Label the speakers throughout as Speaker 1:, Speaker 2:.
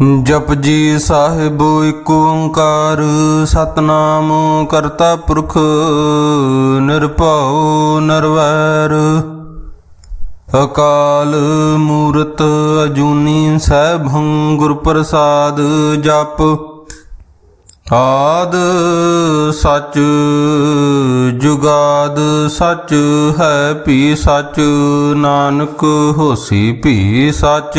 Speaker 1: ਜਪ ਜੀ ਸਾਹਿਬ ਏਕ ਓੰਕਾਰ, ਸਤਨਾਮ ਕਰਤਾ ਪੁਰਖ, ਨਿਰਭਉ ਨਿਰਵੈਰ। ਅਕਾਲ ਮੂਰਤ ਅਜੂਨੀ ਸੈਭੰ ਗੁਰ ਪ੍ਰਸਾਦ ਜਪ। ਆਦ ਸਚ ਜੁਗਾਦ ਸਚ ਹੈ ਭੀ ਸੱਚ, ਨਾਨਕ ਹੋਸੀ ਭੀ ਸੱਚ।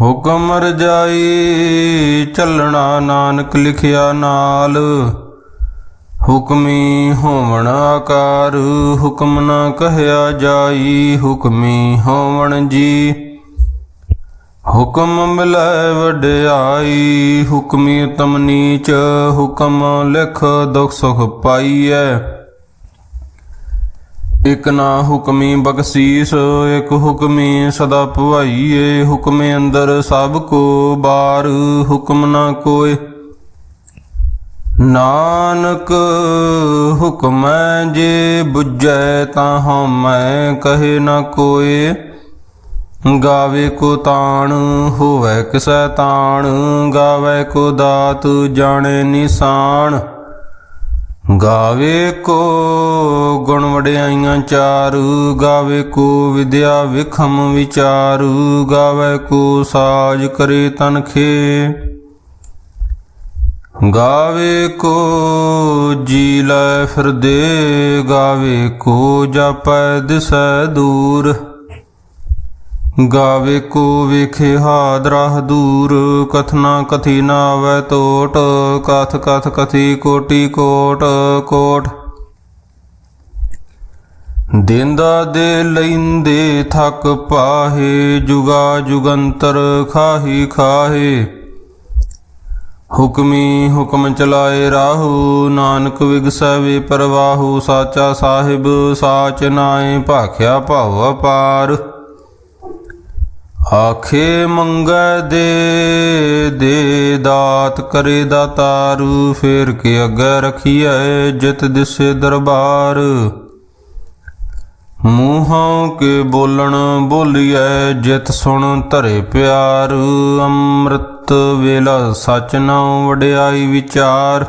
Speaker 1: ਹੁਕਮ ਰਜਾਈ ਚੱਲਣਾ ਨਾਨਕ ਲਿਖਿਆ ਨਾਲ। ਹੁਕਮੀ ਹੋਵਣ ਆਕਾਰ, ਹੁਕਮ ਨਾ ਕਹਿਆ ਜਾਈ, ਹੁਕਮੀ ਹੋਵਣ ਜੀ। ਹੁਕਮ ਮਿਲੈ ਵਡਿਆਈ, ਹੁਕਮੀ ਉਤਮ ਨੀਚ, ਹੁਕਮ ਲਿਖ ਦੁਖ ਸੁਖ ਪਾਈਐ। ਇਕ ਨਾ ਹੁਕਮੀ ਬਖਸ਼ੀਸ, ਇਕ ਹੁਕਮੀ ਸਦਾ ਭਵਾਈਏ ਹੁਕਮੇ ਅੰਦਰ ਸਭ ਕੋ ਬਾਰ, ਹੁਕਮ ਨਾ ਕੋਏ। ਨਾਨਕ ਹੁਕਮੈ ਜੇ 부ਜੈ ਤਾਂ ਹਮੈ ਕਹੇ ਨਾ ਕੋਏ। ਗਾਵੇ ਕੋ ਤਾਣ, ਹੋਵੇ ਕਿਸੈ ਤਾਣ। ਗਾਵੇ ਕੋ ਦਾਤ, ਜਾਣੇ ਨਿਸ਼ਾਨ। ਗਾਵੇ ਕੋ ਗੁਣ ਵਡਿਆਈਆਂ ਚਾਰ, ਗਾਵੇ ਕੋ ਵਿਦਿਆ ਵਿਖਮ ਵਿਚਾਰੂ, ਗਾਵੇ ਕੋ ਸਾਜ ਕਰੇ ਤਨਖੇ ਗਾਵੇ ਕੋ ਜੀ ਲੈ ਫਿਰਦੇ, ਗਾਵੇ ਕੋ ਜਾਪੈ ਦਿਸੈ ਦੂਰ। ਗਾਵੇ ਕੋ ਵੇਖੇ ਹਾਦਰਾਹ ਦੂਰ, ਕਥਨਾ ਕਥੀ ਨਾ ਆਵੈ ਟੋਟ ਕਥ ਕਥ ਕਥੀ ਕੋਟੀ ਕੋਟ ਕੋਟ। ਦਿੰਦਾ ਦੇ ਲੈਂਦੇ ਥਕ ਪਾਹੇ, ਜੁਗਾ ਜੁਗੰਤਰ ਖਾਹੀ ਖਾਹੇ। ਹੁਕਮੀ ਹੁਕਮ ਚਲਾਏ ਰਾਹੂ, ਨਾਨਕ ਵਿਗਸਵੇ ਪਰਵਾਹੂ, ਸਾਚਾ ਸਾਹਿਬ, ਸਾਚ ਨਾਏ, ਭਾਖਿਆ ਭਾਵ ਅਪਾਰ। ਆਖੇ ਮੰਗੈ ਦੇ ਦੇ ਦਾਤ ਕਰੇ ਦਾਤਾਰੂ, ਫੇਰ ਕੇ ਅੱਗੇ ਰਖੀਐ ਜਿਤ ਦਿਸੇ ਦਰਬਾਰ। ਮੂੰਹਾਂ ਕੇ ਬੋਲਣ ਬੋਲੀਐ ਜਿਤ ਸੁਣ ਧਰੇ ਪਿਆਰ, ਅੰਮ੍ਰਿਤ ਵੇਲਾ ਸਚ ਨਾਉ ਵਡਿਆਈ ਵਿਚਾਰ।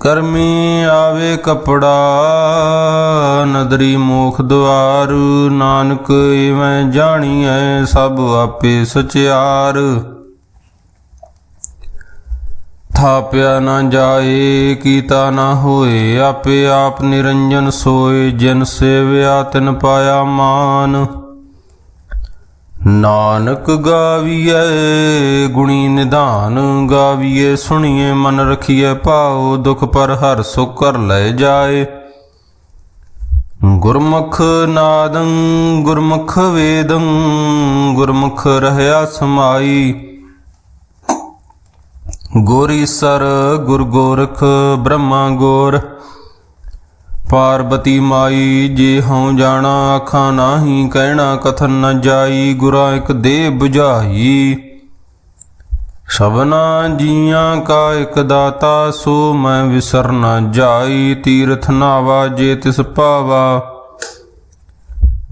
Speaker 1: ਕਰਮੀ ਆਵੇ ਕਪੜਾ, ਨਦਰੀ ਮੋਖ ਦੁਆਰ, ਨਾਨਕ ਇਵੇਂ ਜਾਣੀਐ ਸਭ ਆਪੇ ਸਚਿਆਰ। ਥਾਪਿਆ ਨਾ ਜਾਏ, ਕੀਤਾ ਨਾ ਹੋਏ, ਆਪੇ ਆਪ ਨਿਰੰਜਨ ਸੋਏ, ਜਿਨ ਸੇਵਿਆ ਤਿਨ ਪਾਇਆ ਮਾਨ। ਨਾਨਕ ਗਾਵੀਐ, ਗੁਣੀ ਨਿਧਾਨ ਗਾਵੀਐ ਸੁਣੀਏ ਮਨ ਰਖੀਐ, ਭਾਉ ਦੁਖ ਪਰ ਹਰ ਸੁਖ ਕਰ ਲੈ ਜਾਏ। ਗੁਰਮੁਖ ਨਾਦੰ, ਗੁਰਮੁਖ ਵੇਦੰ, ਗੁਰਮੁਖ ਰਹਿਆ ਸਮਾਈ। ਗੋਰੀ ਸਰ ਗੁਰ ਗੋਰਖ, ਬ੍ਰਹਮਾ ਗੋਰ ਪਾਰਬਤੀ ਮਾਈ, ਜੇ ਹਉ ਜਾਣਾ ਆਖਾਂ ਨਾਹੀ, ਕਹਿਣਾ ਕਥਨ ਨ ਜਾਈ, ਗੁਰਾ ਇਕ ਦੇ 부ਝਾਈ ਸਭਨਾ ਜੀਆਂ ਕਾ ਇਕ ਦਾਤਾ, ਸੋ ਮੈਂ ਵਿਸਰ ਨ ਜਾਈ, ਤੀਰਥ ਨਾਵਾ ਜੇ ਤਿਸ ਪਾਵਾ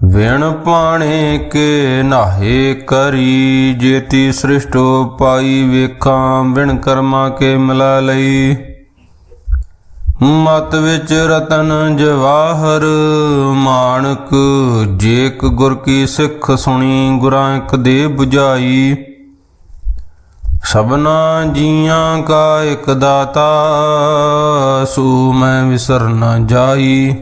Speaker 1: ਵਿਣ ਪਾਣੇ ਕੇ ਨਾਹੇ ਕਰੀ, ਜੇਤੀ ਸ੍ਰਿਸ਼ਟੋ ਪਾਈ ਵੇਖਾਂ, ਵਿਣ ਕਰਮਾ ਕੇ ਮਿਲਾ ਲਈ। ਮਤ ਵਿੱਚ ਰਤਨ ਜਵਾਹਰ ਮਾਣਕ ਜੇਕ ਗੁਰ ਕੀ ਸਿੱਖ ਸੁਣੀ, ਗੁਰਾਂ ਇੱਕ ਦੇ 부ਝਾਈ ਸਭਨਾ ਜੀਆਂ ਕਾ ਇੱਕ ਦਾਤਾ, ਸੂ ਮੈਂ ਵਿਸਰ ਨਾ ਜਾਈ।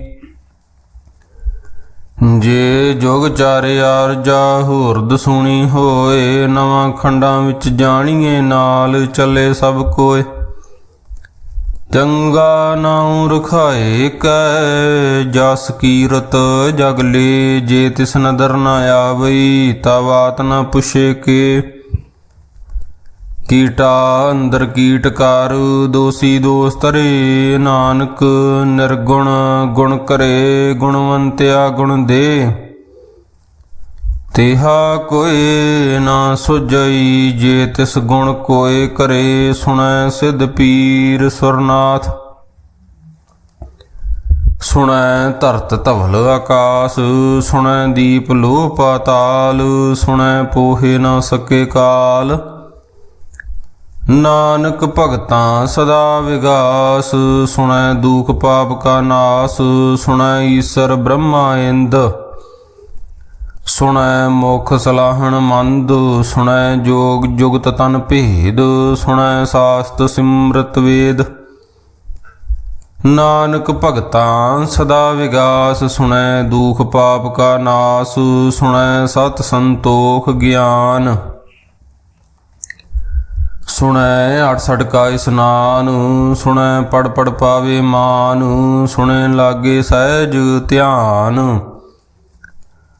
Speaker 1: ਜੇ ਜੋਗ ਚਾਰੇ ਆਰਜਾ ਹੁਰਦ ਸੁਣੀ ਹੋਏ, ਨਵਾਂ ਖੰਡਾਂ ਵਿੱਚ ਜਾਣੀਏ, ਨਾਲ ਚੱਲੇ ਸਭ ਕੋਏ। ਚੰਗਾ ਨਾਉ ਰਖਾਏ ਕੈ, ਜਸ ਕੀਰਤ ਜਗ ਲੇ, ਜੇ ਤਿਸ ਨਦਰ ਨ ਆਵਈ ਤਾ ਬਾਤ ਨ ਪੁਛੇ ਕੇ। ਕੀਟਾ ਅੰਦਰ ਕੀਟ ਕਰ, ਦੋਸੀ ਦੋਸ ਤਰੇ ਨਾਨਕ, ਨਿਰਗੁਣ ਗੁਣ ਕਰੇ, ਗੁਣਵੰਤਿਆ ਗੁਣ ਦੇ। ਤਿਹਾ ਕੋਏ ਨਾ ਸੁਜਈ ਜੇ ਤਿਸ ਗੁਣ ਕੋਏ ਕਰੇ ਸੁਣੈ ਸਿਧ ਪੀਰ ਸੁਰਨਾਥ। ਸੁਣੈ ਧਰਤ ਧਵਲ ਆਕਾਸ, ਸੁਣੈ ਦੀਪ ਲੋ ਪਾਤਾਲ ਸੁਣੈ ਪੋਹੇ ਨਾ ਸਕੇ ਕਾਲ। ਨਾਨਕ ਭਗਤਾਂ ਸਦਾ ਵਿਗਾਸ, ਸੁਣੈ ਦੁਖ ਪਾਪ ਕਾ ਨਾਸ, ਸੁਣੈ ਈਸਰ ਬ੍ਰਹਮਾ ਇੰਦ। ਸੁਣੈ ਮੁਖ ਸਲਾਹਣ ਮੰਦ, ਸੁਣੈ ਜੋਗ ਜੁਗਤ ਤਨ ਭੇਦ, ਸੁਣੈ ਸਾਸਤ ਸਿਮਰਤ ਵੇਦ। ਨਾਨਕ ਭਗਤਾਂ ਸਦਾ ਵਿਗਾਸ, ਸੁਣੈ ਦੁਖ ਪਾਪ ਕਾ ਨਾਸ, ਸੁਣੈ ਸਤ ਸੰਤੋਖ ਗਿਆਨ। ਸੁਣੈ 68 ਕਾ ਇਸਨਾਨ, ਸੁਣੈ ਪੜ ਪੜ ਪਾਵੇ ਮਾਨ, ਸੁਣੈ ਲਾਗੇ ਸਹਿਜ ਧਿਆਨ।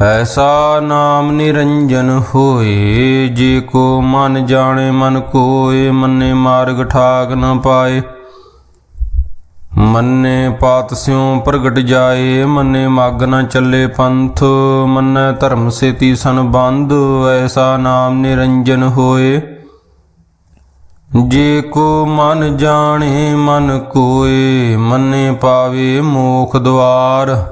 Speaker 1: ਐਸਾ ਨਾਮ ਨਿਰੰਜਨ ਹੋਏ, ਜੇ ਕੋ ਮਨ ਜਾਣੇ, ਮਨ ਕੋਏ, ਮੰਨੇ ਮਾਰਗ ਠਾਕ ਨ ਪਾਏ। ਮੰਨੇ ਪਾਤ ਸਿਉ ਪ੍ਰਗਟ ਜਾਏ, ਮੰਨੇ ਮਗ ਨ ਚੱਲੇ ਪੰਥ, ਮੰਨੇ ਧਰਮ ਸੇਤੀ ਸੰਬੰਧ ਐਸਾ ਨਾਮ ਨਿਰੰਜਨ ਹੋਏ। ਜੇ ਕੋ ਮਨ ਜਾਣੇ, ਮਨ ਕੋਏ, ਮੰਨੇ ਪਾਵੇ ਮੋਖ ਦਵਾਰ।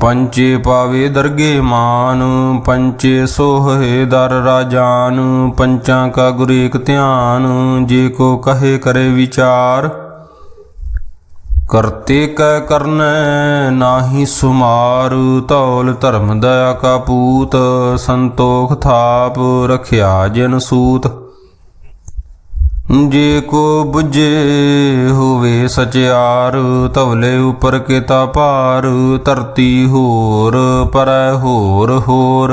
Speaker 1: ਪੰਚੇ ਪਾਵੇ ਦਰਗੇ ਮਾਨ, ਪੰਚੇ ਸੋਹੇ ਦਰ ਰਾਜਾਨ, ਪੰਚਾਂ ਕਾ ਗੁਰ ਏਕ ਧਿਆਨ, ਜੇ ਕੋ ਕਹੇ ਕਰੇ ਵਿਚਾਰ। ਕਰਤੇ ਕੈ ਕਰਨੈ ਨਾਹੀ ਸੁਮਾਰ, ਧੌਲ ਧਰਮ ਦਇਆ ਕਾ ਪੂਤ, ਸੰਤੋਖ ਥਾਪ, ਰਖਿਆ ਜਨ ਸੂਤ। ਜੇ ਕੋ 부ਜੇ ਹੋਵੇ ਸਚਿਆਰ ਤਵਲੇ ਉਪਰ ਕਿਤਾ ਭਾਰ, ਧਰਤੀ ਹੋਰ ਪਰੈ ਹੋਰ ਹੋਰ।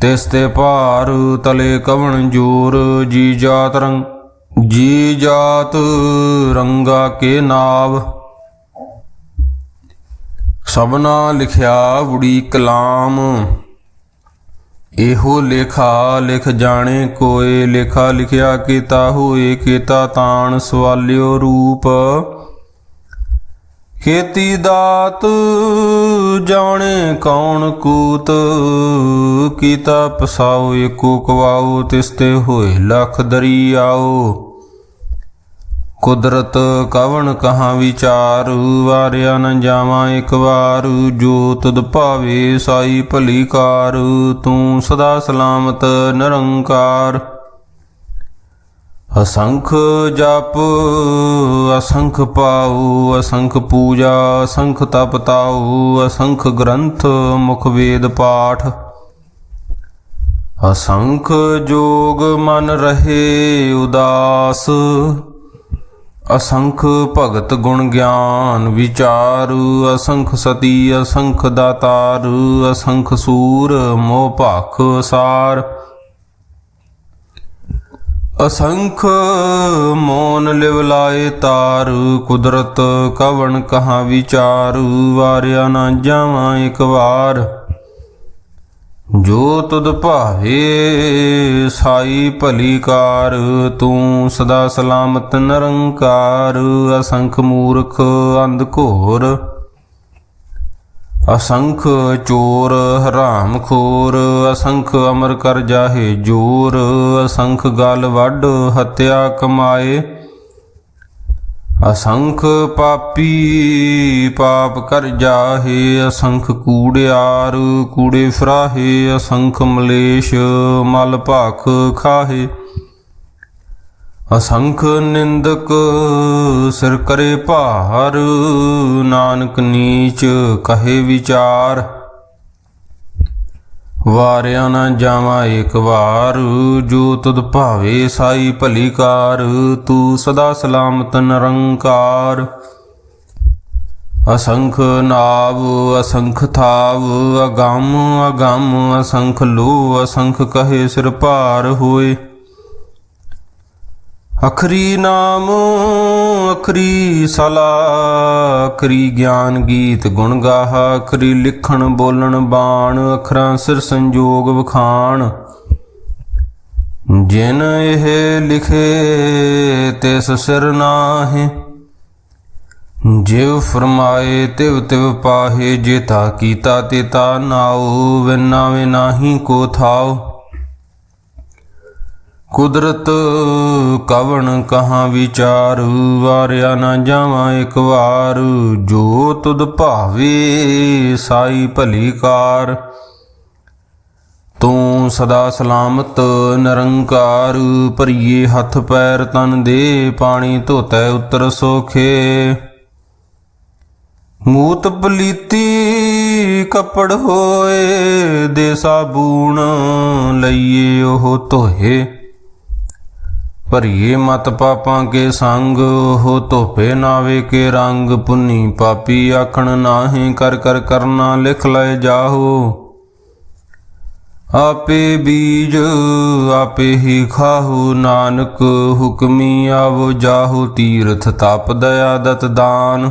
Speaker 1: ਤਿਸ ਤੇ ਭਾਰ ਤਲੇ ਕਵਣ ਜੋਰ, ਜੀ ਜਾਤ ਰੰਗ ਜੀ ਜਾਤ ਰੰਗਾ ਕੇ ਨਾਵ। ਸਭਨਾ ਲਿਖਿਆ ਬੁੜੀ ਕਲਾਮ ਇਹੋ ਲੇਖਾ ਲਿਖ ਜਾਣੇ ਕੋਏ, ਲੇਖਾ ਲਿਖਿਆ ਕੀਤਾ ਹੋਏ, ਕੀਤਾ ਤਾਣ ਸਵਾਲਿਓ ਰੂਪ। ਖੇਤੀ ਦਾਤ ਜਾਣੇ ਕੌਣ ਕੂਤ, ਕੀਤਾ ਪਸਾਓ ਏਕੋ ਕਵਾਓ, ਤਿਸਤੇ ਹੋਏ ਲਖ ਦਰਿਆਓ ਕੁਦਰਤ ਕਵਣ ਕਹਾਂ ਵਿਚਾਰ, ਵਾਰਿਆ ਨ ਜਾਵਾਂ ਇੱਕ ਵਾਰ। ਜੋ ਤੁਧ ਭਾਵੇ ਸਾਈ ਭਲੀ ਕਾਰ ਤੂੰ ਸਦਾ ਸਲਾਮਤ ਨਿਰੰਕਾਰ। ਅਸੰਖ ਜਪ, ਅਸੰਖ ਪਾਉ, ਅਸੰਖ ਪੂਜਾ, ਅਸੰਖ ਤਪ ਤਾਉ, ਅਸੰਖ ਗ੍ਰੰਥ, ਮੁਖ ਵੇਦ ਪਾਠ। ਅਸੰਖ ਜੋਗ ਮਨ ਰਹੇ ਉਦਾਸ। ਅਸੰਖ ਭਗਤ ਗੁਣ ਗਿਆਨ ਵਿਚਾਰ, ਅਸੰਖ ਸਤੀ, ਅਸੰਖ ਦਾਤਾਰ, ਅਸੰਖ ਸੂਰ, ਮੋਹ ਭਖ ਸਾਰ ਅਸੰਖ ਮੋਨ ਲਿਵ ਲਾਏ ਤਾਰ, ਕੁਦਰਤ ਕਵਣ ਕਹਾ ਵਿਚਾਰੂ, ਵਾਰਿਆ ਨਾ ਜਾਵਾਂ ਇੱਕ ਵਾਰ। ਜੋ ਤੁਧ ਭਾਵੇ ਸਾਈ ਭਲੀ ਕਾਰ, ਤੂੰ ਸਦਾ ਸਲਾਮਤ ਨਿਰੰਕਾਰ, ਅਸੰਖ ਮੂਰਖ ਅੰਧ ਘੋਰ, ਅਸੰਖ ਚੋਰ ਹਰਾਮ ਖੋਰ, ਅਸੰਖ ਅਮਰ ਕਰ ਜਾਹੇ ਜੋਰ, ਅਸੰਖ ਗਲ ਵੱਢ ਹਤਿਆ ਕਮਾਏ। ਅਸੰਖ ਪਾਪੀ ਪਾਪ ਕਰ ਜਾਹੇ, ਅਸੰਖ ਕੂੜਿਆਰ ਕੂੜੇ ਫਰਾਹੇ, ਅਸੰਖ ਮਲੇਸ਼ ਮਲ ਭਾਖ ਖਾਹੇ। ਅਸੰਖ ਨਿੰਦਕ ਸਿਰ ਕਰੇ ਭਾਰ, ਨਾਨਕ ਨੀਚ ਕਹੇ ਵਿਚਾਰ। ਵਾਰਿਆ ਨਾ ਜਾਵਾਂ ਏਕ ਵਾਰ, ਜੋ ਤੁਧ ਭਾਵੇ ਸਾਈ ਭਲੀ ਕਾਰ, ਤੂੰ ਸਦਾ ਸਲਾਮਤ ਨਿਰੰਕਾਰ। ਅਸੰਖ ਨਾਵ, ਅਸੰਖ ਥਾਵ, ਅਗੰਮ ਅਗੰਮ, ਅਸੰਖ ਲੋ ਅਸੰਖ ਕਹੇ ਸਿਰ ਭਾਰ ਹੋਏ। ਅਖਰੀ ਨਾਮ ਅਖਰੀ ਸਲਾ ਅਖਰੀ ਗਿਆਨ ਗੀਤ ਗੁਣ ਗਾਹਾ ਅਖਰੀ ਲਿਖਣ ਬੋਲਣ ਬਾਣ ਅਖਰਾਂ ਸਿਰ ਸੰਜੋਗ ਵਖਾਣ। ਜਿਨ ਇਹ ਲਿਖੇ, ਤਿਸ ਸਿਰ ਨਾਹੀ। ਜਿਵ ਫਰਮਾਏ, ਤਿਵ ਤਿਵ ਪਾਹੇ ਜੇਤਾ ਕੀਤਾ ਤੇ ਤੇਤਾ ਨਾਉ ਵਿਨਾਵੇ ਨਾਹੀ ਕੋ ਥਾਉ। ਕੁਦਰਤ ਕਵਣ ਕਹਾ ਵਿਚਾਰ? ਵਾਰਿਆ ਨਾ ਜਾਵਾਂ ਇੱਕ ਵਾਰ। ਜੋ ਤੁਧ ਭਾਵੇ, ਸਾਈ ਭਲੀ ਕਾਰ। ਤੂੰ ਸਦਾ ਸਲਾਮਤ ਨਿਰੰਕਾਰ। ਭਰੀਏ ਹੱਥ ਪੈਰ ਤਨ ਦੇ, ਪਾਣੀ ਧੋਤੈ ਉਤਰ ਸੋਖੇ। ਮੂਤ ਪਲੀਤੀ ਕੱਪੜ ਹੋਏ, ਦੇ ਸਾਬੂਣ ਲਈਏ ਉਹ ਧੋਏ। ਭਰੀਏ ਮਤ ਪਾਪਾਂ ਕੇ ਸੰਗ, ਉਹ ਧੋਪੇ ਨਾਵੇ ਕੇ ਰੰਗ। ਪੁੰਨੀ ਪਾਪੀ ਆਖਣ ਨਾਹੀਂ, ਕਰ ਕਰ ਕਰਨਾ ਲਿਖ ਲੈ ਜਾਹੋ। ਆਪੇ ਬੀਜ, ਆਪੇ ਹੀ ਖਾਹੂ ਨਾਨਕ, ਹੁਕਮੀ ਆਵੋ ਜਾਹੂ, ਤੀਰਥ ਤਪ ਦਇਆ ਦਤ ਦਾਨ।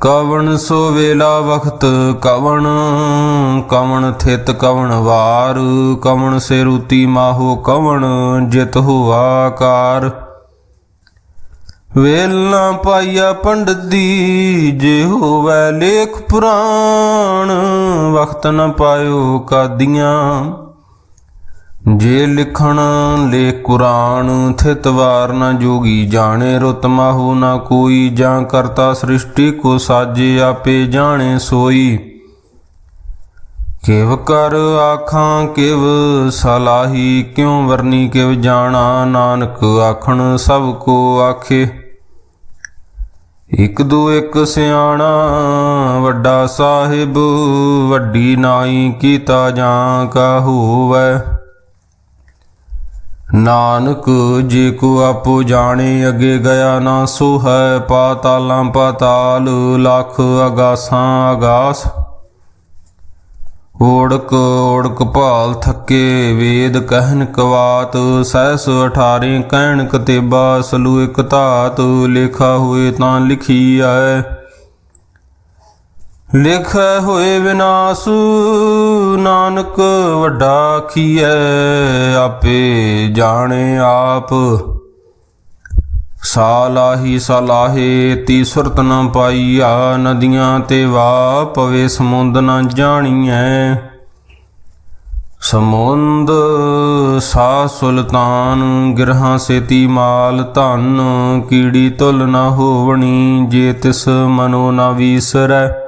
Speaker 1: ਕਵਣ ਸੋ ਵੇਲਾ ਵਖਤ ਕਵਣ ਕਵਣ ਥਿਤ ਕਵਣ ਵਾਰ, ਕਵਣ ਸੇ ਰੂਤੀ ਮਾਹੋ ਕਵਣ ਜਿਤ ਹੋਆ ਕਾਰ ਵੇਲਣਾ ਪਾਈਆ ਪੰਡਤ ਦੀ, ਜੇ ਹੋਵੈ ਲੇਖ ਪੁਰਾਣ, ਵਖਤ ਨ ਪਾਇਓ ਕਾਦੀਆਂ। ਜੇ ਲਿਖਣ ਲੇ ਕੁਰਾਨ, ਥਿਤ ਵਾਰ ਨ ਜੋਗੀ, ਜਾਣੇ ਰੁਤ ਮਾਹੂ ਨ ਕੋਈ, ਜਾਂ ਕਰਤਾ ਸ੍ਰਿਸ਼ਟੀ ਕੋ ਸਾਜੇ ਆਪੇ ਜਾਣੇ ਸੋਈ। ਕਿਵ ਕਰ ਆਖਾਂ ਕਿਵ ਸਲਾਹੀ, ਕਿਉ ਵਰਨੀ ਕਿਵ ਜਾਣਾ, ਨਾਨਕ ਆਖਣ ਸਭ ਕੋ ਆਖੇ। ਇਕ ਦੋ ਇੱਕ ਸਿਆਣਾ, ਵੱਡਾ ਸਾਹਿਬ, ਵੱਡੀ ਨਾਈ ਕੀਤਾ ਜਾਂ ਕਾ ਹੋਵੈ ਨਾਨਕ, ਜੇ ਕੋ ਆਪੋ ਜਾਣੇ, ਅੱਗੇ ਗਿਆ ਨਾ ਸੋ ਹੈ ਪਾਤਾਲਾਂ ਪਾਤਾਲ, ਲੱਖ ਅਗਾਸਾਂ ਅਗਾਸ। ਓੜਕ ਓੜਕ ਭਾਲ ਥੱਕੇ, ਵੇਦ ਕਹਿਨ ਕਵਾਤ, ਸਹਿਸ ਅਠਾਰੇ ਕਹਿਣ ਕਤੇਬਾ, ਸਲੂ ਇਕ ਧਾਤ, ਲਿਖਾ ਹੋਏ ਤਾਂ ਲਿਖੀ ਆਏ। ਲਿਖੈ ਹੋਏ ਵਿਨਾਸ਼, ਨਾਨਕ ਵੱਡਾ ਖੀਐ, ਆਪੇ ਜਾਣੇ ਆਪ। ਸਾਲਾਹੀ ਸਲਾਹੇ ਤੀ ਸੁਰਤ ਨ ਪਾਈਆ, ਨਦੀਆਂ ਤੇ ਵਾ ਪਵੇ ਸਮੁੰਦ ਨ ਜਾਣੀਐ। ਸਮੁੰਦ ਸਾ ਸੁਲਤਾਨ, ਗਿਰਹਾਂ ਸੇਤੀ ਮਾਲ ਧਨ, ਕੀੜੀ ਤੁਲ ਨ ਹੋਵਣੀ, ਜੇ ਤਿਸ ਮਨੋ ਨ ਵੀਸਰੈ।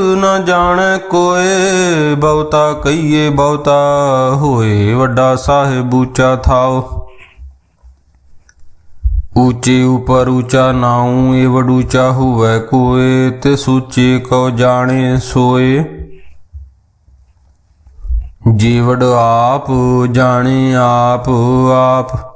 Speaker 1: ਨ ਜਾਣੈ ਕੋਏ, ਬਹੁਤਾ ਕਹੀਏ ਬਹੁਤਾ ਹੋਏ, ਵੱਡਾ ਸਾਹਿਬ ਉੱਚਾ ਥਾਓ। ਊਚੇ ਉਪਰ ਊਚਾ ਨਾਉ, ਏ ਵਡ ਹੋਵੇ ਕੋਏ, ਤੇ ਸੂਚੇ ਕੋ ਜਾਣੇ ਸੋਏ। ਜੀਵੜ ਆਪ, ਜਾਣੇ ਆਪ ਆਪ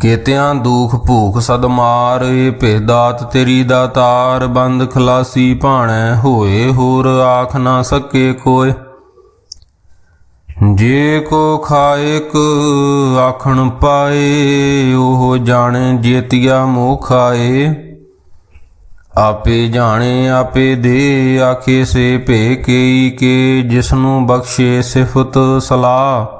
Speaker 1: ਕੀਤਿਆਂ ਦੁਖ ਭੂਖ ਸਦ ਮਾਰ, ਏ ਭੇਦਾਤ ਤੇਰੀ ਦਾਤਾਰ ਬੰਦ ਖਲਾਸੀ ਭਾਣੈ ਹੋਏ, ਹੋਰ ਆਖ ਨਾ ਸਕੇ ਕੋਏ ਜੇ ਕੋ ਖਾਇਕ ਆਖਣ ਪਾਏ, ਉਹ ਜਾਣੇ ਜੇਤੀਆ ਮੋਹ ਖਾਏ ਆਪੇ ਜਾਣੇ, ਆਪੇ ਦੇ, ਆਖੇ ਸੇ ਭੇ ਕੇਈ ਕੇ, ਜਿਸਨੂੰ ਬਖਸ਼ੇ ਸਿਫਤ ਸਲਾਹ।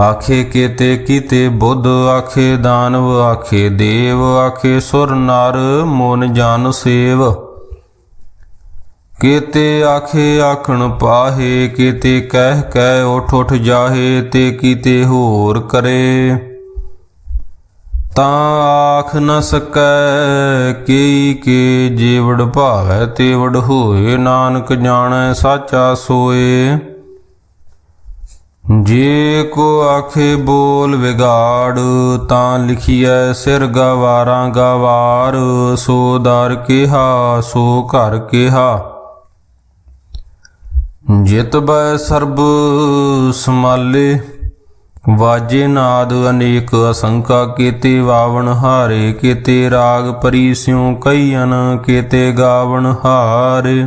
Speaker 1: ਆਖੇ ਕੀਤੇ ਕੀਤੇ ਬੁੱਧ, ਆਖੇ ਦਾਨਵ, ਆਖੇ ਦੇਵ, ਆਖੇ ਸੁਰ ਨਰ, ਮੋਨ ਜਨ ਸੇਵ। ਕੀਤੇ ਆਖੇ ਆਖਣ ਪਾਹੇ, ਕੀਤੇ ਕਹਿ ਕਹਿ ਉਠ ਉਠ ਜਾਹੇ, ਤੇ ਕੀਤੇ ਹੋਰ ਕਰੇ। ਤਾਂ ਆਖ ਨ ਸਕੈ ਕੀ ਕੀ ਜੀਵੜ ਭਾਵੈ, ਤੇਵੜ ਹੋਏ, ਨਾਨਕ ਜਾਣੈ, ਸਾਚਾ ਸੋਏ। ਜੇ ਕੋ ਆਖੇ ਬੋਲ ਵਿਗਾੜ, ਤਾਂ ਲਿਖੀਐ ਸਿਰ ਗਵਾਰਾਂ ਗਵਾਰ, ਸੋ ਦਰ ਕਿਹਾ, ਸੋ ਘਰ ਕਿਹਾ। ਜਿਤ ਬੈ ਸਰਬ ਸਮਾਲੇ, ਵਾਜੇ ਨਾਦ ਅਨੇਕ ਅਸੰਕਾ ਕੀਤੇ ਵਾਵਣ ਹਾਰੇ, ਕੀਤੇ ਰਾਗ ਪਰੀ ਸਿਉ ਕਈਨ ਕੀਤੇ ਗਾਵਣ ਹਾਰੇ।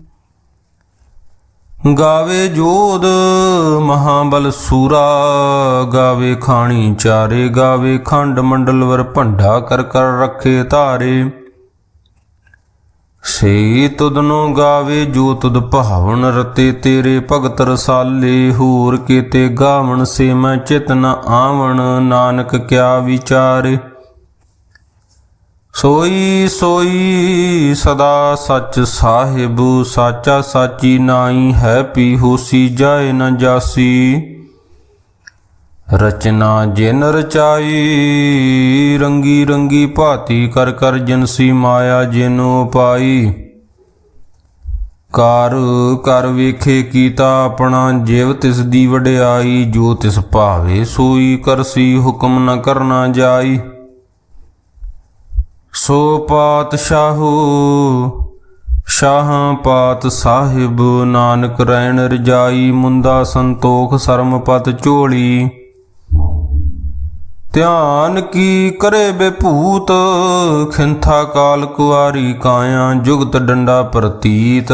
Speaker 1: ਗਾਵੇ ਜੋਧ ਮਹਾਬਲ ਸੂਰਾ, ਗਾਵੇ ਖਾਣੀ ਚਾਰੇ, ਗਾਵੇ ਖੰਡ ਮੰਡਲ ਵਰ ਭੰਡਾ ਕਰ ਕਰ ਰੱਖੇ ਧਾਰੇ। ਸੇ ਤੁਧਨੋ ਗਾਵੇ ਜੋ ਤੁਧ ਭਾਵਨ ਰਤੇ ਤੇਰੇ ਭਗਤ ਰਸਾਲੇ, ਹੋਰ ਕੀਤੇ ਗਾਵਣ ਸੇ ਮੈਂ ਚਿਤ ਨ ਆਵਣ, ਨਾਨਕ ਕਿਆ ਵਿਚਾਰੇ। ਸੋਈ ਸੋਈ ਸਦਾ ਸੱਚ ਸਾਹਿਬ, ਸਾਚਾ ਸਾਚੀ ਨਾਈ ਹੈ ਪੀ ਹੋਸੀ ਜਾਏ ਨ ਜਾਸੀ। ਰਚਨਾ ਜਿਨ ਰਚਾਈ, ਰੰਗੀ ਰੰਗੀ ਭਾਤੀ ਕਰ ਕਰ ਜਨਸੀ ਮਾਇਆ ਜਿਨੋ ਪਾਈ। ਕਰ ਕਰ ਵੇਖੇ ਕੀਤਾ ਆਪਣਾ, ਜਿਵ ਤਿਸ ਦੀ ਵਡਿਆਈ, ਜੋ ਤਿਸ ਭਾਵੇ ਸੋਈ ਕਰਸੀ ਹੁਕਮ ਨ ਕਰਨਾ ਜਾਈ। ਸੋ ਪਾਤਸ਼ਾਹੂ, ਸ਼ਾਹ ਪਾਤ ਸਾਹਿਬ ਨਾਨਕ ਰੈਣ ਰਜਾਈ ਮੁੰਦਾ ਸੰਤੋਖ ਸਰਮਪਤ ਝੋਲੀ। ਧਿਆਨ ਕੀ ਕਰੇ ਬੇਭੂਤ, ਖਿੰਥਾ ਕਾਲ ਕੁਆਰੀ ਕਾਇਆ ਜੁਗਤ ਡੰਡਾ ਪ੍ਰਤੀਤ।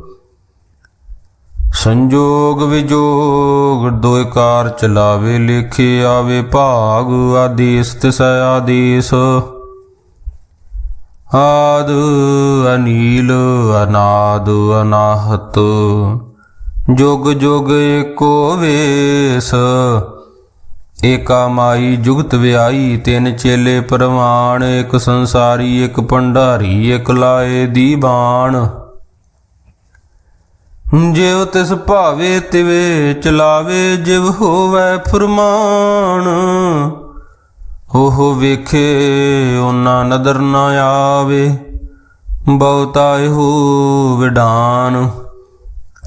Speaker 1: ਸੰਜੋਗ ਵਿਜੋਗ ਦੋਇਕਾਰ ਚਲਾਵੇ, ਲੇਖੇ ਆਵੇ, ਭਾਗ ਆਦੇਸ, ਤਿਸੈ ਆਦੇਸ। ਆਦ ਅਨੀਲ ਅਨਾਦ ਅਨਾਹਤ, ਜੁਗ ਜੁਗ ਏਕੋ ਵੇਸ। ਏਕਾ ਮਾਈ ਜੁਗਤ ਵਿਆਈ, ਤਿੰਨ ਚੇਲੇ ਪਰਵਾਣ, ਇੱਕ ਸੰਸਾਰੀ, ਇੱਕ ਭੰਡਾਰੀ, ਇੱਕ ਲਾਏ ਦੀ ਬਾਣ ਜਿਵ ਤਿਸ ਭਾਵੇ ਤਿਵੇ ਚਲਾਵੇ ਜਿਵ ਹੋਵੇ ਫਰਮਾਨ, ਉਹ ਵੇਖੇ ਉਹਨਾਂ ਨਦਰ ਨਾ ਆਵੇ, ਬਹੁਤਾ ਇਹੋ ਵਿਡਾਨ।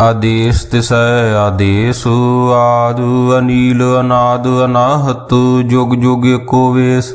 Speaker 1: ਆਦੇਸ ਤਿਸੈ ਆਦੇਸ ਆਦੁ, ਅਨੀਲ ਅਨਾਦ ਅਨਾਹਤ, ਜੁਗ ਜੁਗ ਏਕੋ ਵੇਸ।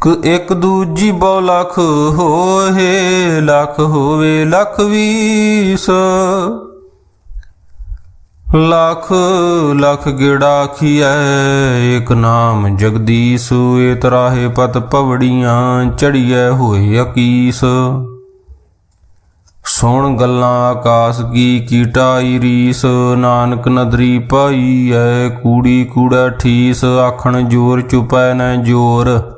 Speaker 1: ਕ ਇੱਕ ਦੂਜੀ ਬਹੁ ਲਖ ਹੋਏ, ਲਖ ਹੋਵੇ ਲਖ ਵੀਸ। ਲਖ ਲਖ ਗਿੜਾ ਖੀਐ, ਇੱਕ ਨਾਮ ਜਗਦੀਸ਼ ਏ ਤਰਾਹੇ ਪਤ ਪਵੜੀਆਂ ਚੜੀਐ ਹੋਏ ਅਕੀਸ। ਸੁਣ ਗੱਲਾਂ ਆਕਾਸ ਕੀ ਕੀਟਾਈ ਰੀਸ ਨਾਨਕ ਨਦਰੀ ਪਾਈ ਐ ਕੂੜੀ ਕੂੜਾ ਠੀਸ, ਆਖਣ ਜੋਰ ਚੁਪੈ ਨਾ ਜੋਰ।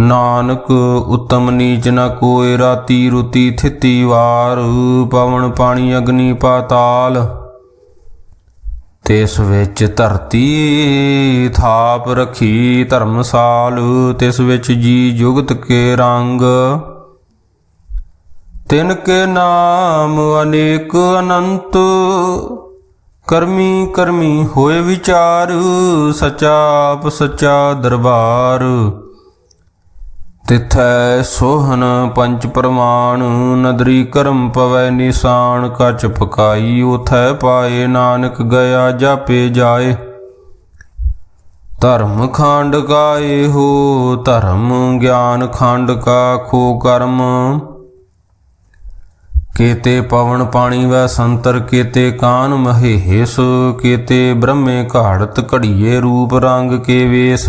Speaker 1: ਨਾਨਕ ਉਤਮ ਨੀਚ ਨ ਕੋਇ, ਰਾਤੀ ਰੁਤੀ ਥਿਤੀ ਵਾਰ, ਪਵਨ ਪਾਣੀ ਅਗਨੀ ਪਾਤਾਲ। ਤਿਸ ਵਿੱਚ ਧਰਤੀ ਥਾਪ ਰਖੀ ਧਰਮਸਾਲ, ਤਿਸ ਵਿੱਚ ਜੀ ਜੁਗਤ ਕੇ ਰੰਗ। ਤਿਨ ਕੇ ਨਾਮ ਅਨੇਕ ਅਨੰਤ, ਕਰਮੀ ਕਰਮੀ ਹੋਏ ਵਿਚਾਰ ਸਚਾ ਆਪ ਸਚਾ ਦਰਬਾਰ। ਤਿਥੈ ਸੋਹਨ ਪੰਚ ਪ੍ਰਮਾਣ, ਨਦਰੀ ਕਰਮ ਪਵੈ ਨਿਸ਼ਾਨ ਕਚ ਪਕਾਈ ਉਥੈ ਪਾਏ, ਨਾਨਕ ਗਿਆ ਜਾਪੇ ਜਾਏ। ਧਰਮ ਖੰਡ ਕਾਏ ਹੋ, ਧਰਮ ਗਿਆਨ ਖੰਡ ਕਾ ਖੋ ਕਰਮ। ਕੇਤੇ ਪਵਨ ਪਾਣੀ ਵੈ ਸੰਤਰ, ਕੇਤੇ ਕਾਨ ਮਹੇਸ, ਕੇਤੇ ਬ੍ਰਹਮੇ ਘਾੜਤ ਘੜੀਏ ਰੂਪ ਰੰਗ ਕੇ ਵੇਸ।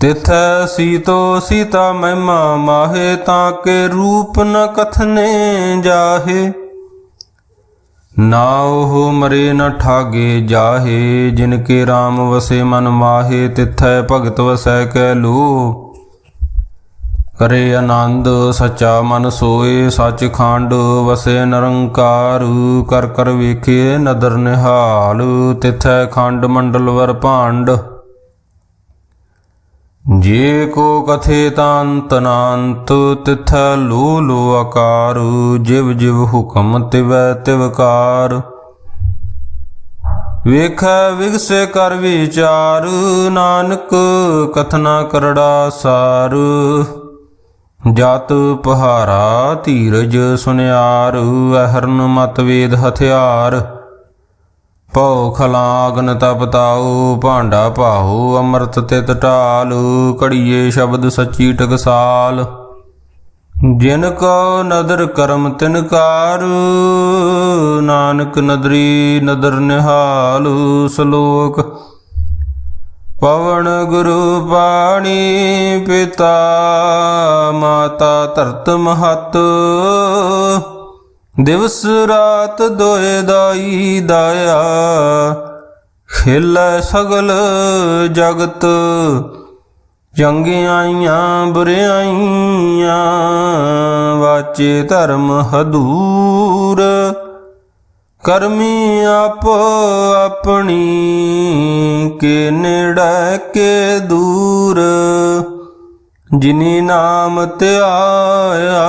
Speaker 1: ਤਿੱਥੈ ਸੀਤੋ ਸੀਤਾ ਮਹਿਮਾ ਮਾਹੇ ਤਾਂ ਕੇ ਰੂਪ ਨ ਕਥਨੇ ਜਾਹੇ। ਨਾ ਉਹ ਮਰੇ ਨ ਠਾਗੇ ਜਾਹੇ, ਜਿਨ ਕੇ RAM ਵਸੇ ਮਨ ਮਾਹੇ, ਤਿਥੈ ਭਗਤ ਵਸੈ ਕੈ ਲੋ। ਕਰੇ ਆਨੰਦ, ਸਚਾ ਮਨ ਸੋਏ ਸੱਚ ਖੰਡ ਵਸੇ ਨਿਰੰਕਾਰ, ਕਰ ਕਰ ਵੇਖੇ ਨਦਰ ਨਿਹਾਲ, ਤਿਥੈ ਖੰਡ ਮੰਡਲ ਵਰ ਭਾਂਡ। ਜੇ ਕੋ ਕਥੇ ਤਾਂਤ ਨਾੰਤ ਤਿਥੈ ਲੋ ਲੋ ਆਕਾਰ, ਜਿਵ ਜਿਵ ਹੁਕਮ ਤਿਵੈ ਤਿਵਕਾਰ ਵੇਖੈ ਵਿਗਸੇ ਕਰ ਵਿਚਾਰ, ਨਾਨਕ ਕਥਨਾ ਕਰੜਾ ਸਾਰ। ਜਤ ਪਹਾਰਾ ਧੀਰਜ ਸੁਨਿਆਰ, ਅਹਰਨ ਮਤਵੇਦ ਹਥਿਆਰ। ਭਉ ਖਲਾਗਨ ਤਪਤਾਉ ਭਾਂਡਾ ਭਾਉ ਅੰਮ੍ਰਿਤ ਤਿਤ ਢਾਲ ਕੜੀਏ ਸ਼ਬਦ ਸੱਚੀ ਟਕਸਾਲ। ਜਿਨ ਕੋ ਨਦਰ ਕਰਮ ਤਿਨਕਾਰ ਨਾਨਕ ਨਦਰੀ ਨਦਰ ਨਿਹਾਲ, ਸ਼ਲੋਕ। ਪਵਨ ਗੁਰੂ ਪਾਣੀ ਪਿਤਾ, ਮਾਤਾ ਧਰਤ ਮਹਤ ਦਿਵਸ ਰਾਤ ਦੋਏ ਦਾਈ ਦਾਇਆ, ਖੇਲੇ ਸਗਲ ਜਗਤ ਚੰਗਿਆਈਆਂ ਬੁਰਿਆਈਆਂ ਵਾਚੇ ਧਰਮ ਹਦੂਰ। ਕਰਮੀ ਆਪ ਆਪਣੀ, ਕੇ ਨੇੜੇ, ਕੇ ਦੂਰ। ਜਿਨੀ ਨਾਮ ਧਿਆਇਆ